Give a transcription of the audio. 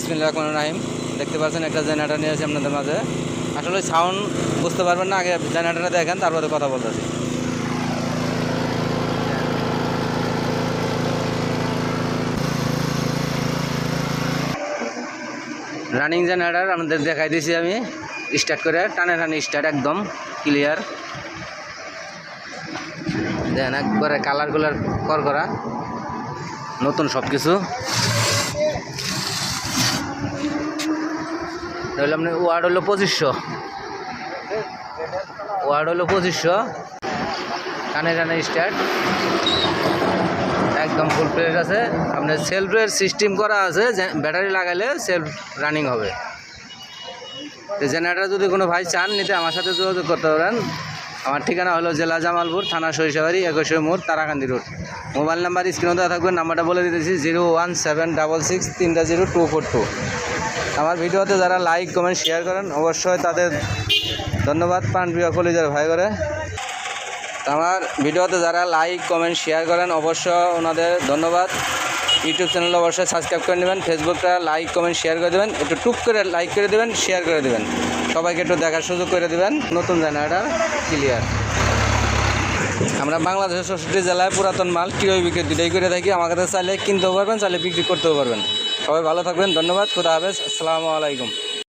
বিসমিল্লা রহমান রাহিম। দেখতে পাচ্ছেন একটা জেনারেটার নিয়ে আসি আপনাদের মাঝে। আসলে সাউন্ড বুঝতে পারবেন না, আগে জেনারেটারটা দেখেন, তারপরে কথা বলতেছি। রানিং জেনারেটার আপনাদের দেখাই দিয়েছি আমি। স্টার্ট করে, টানে টানে স্টার্ট একদম ক্লিয়ার দেখেন, একবারে কালার কুলার কর করা। নতুন সব কিছু তাহলে আপনি ওয়ার্ড হলো পঁচিশশো। ওয়ার্ড হলো পঁচিশশো। কানে কানে স্টার্ট একদম ফুল প্লেট আছে। আপনার সেলফের সিস্টেম করা আছে ব্যাটারি লাগালে সেলফ রানিং হবে। জেনারেটার যদি কোনো ভাই চান, নিতে আমার সাথে যোগাযোগ করতে পারেন। আমার ঠিকানা হলো জেলা জামালপুর, থানা সরিষাবাড়ি, একুশে মোড়, তারাকান্দি রোড। মোবাইল নাম্বার স্ক্রিনে দেওয়া থাকবে, নাম্বারটা বলে দিতেছি, zero one seven double six, তিনটা জিরো টু ফোর টু। আমার ভিডিওতে যারা লাইক কমেন্ট শেয়ার করেন, অবশ্যই তাদের ধন্যবাদ পান প্রিয় কলিজার ভাই করে আমার ভিডিওতে যারা লাইক কমেন্ট শেয়ার করেন অবশ্য ওনাদের ধন্যবাদ। ইউটিউব চ্যানেল অবশ্যই সাবস্ক্রাইব করে নেবেন ফেসবুকটা লাইক কমেন্ট শেয়ার করে দেবেন, একটু টুক করে লাইক করে দেবেন শেয়ার করে দেবেন। সবাইকে একটু দেখার সুযোগ করে দেবেন, নতুন জেনারেটার ক্লিয়ার আমরা বাংলাদেশের ষষ্ঠী জেলায় পুরাতন মাল কিরোই বিক্রি দুটাই করে থাকি আমার কাছে চাইলে কিনতেও পারবেন, চাইলে বিক্রি করতেও পারবেন। সবাই ভালো থাকবেন ধন্যবাদ খুদা হাফেজ আসসালামু আলাইকুম।